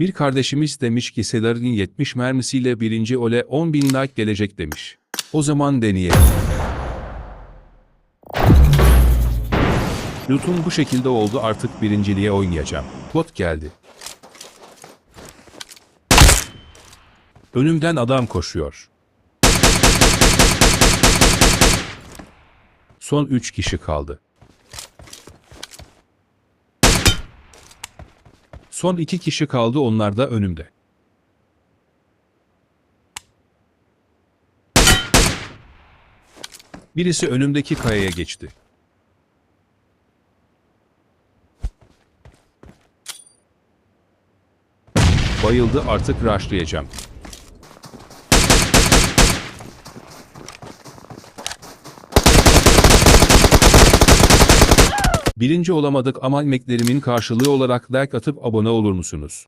Bir kardeşimiz demiş ki Sedar'ın 70 mermisiyle birinci ole 10 bin like gelecek demiş. O zaman deneyelim. Loot'um bu şekilde oldu artık birinciliğe oynayacağım. Bot geldi. Önümden adam koşuyor. Son 3 kişi kaldı. Son 2 kişi kaldı onlar da önümde. Birisi önümdeki kayaya geçti. Bayıldı artık rushlayacağım. Birinci olamadık ama emeklerimin karşılığı olarak like atıp abone olur musunuz?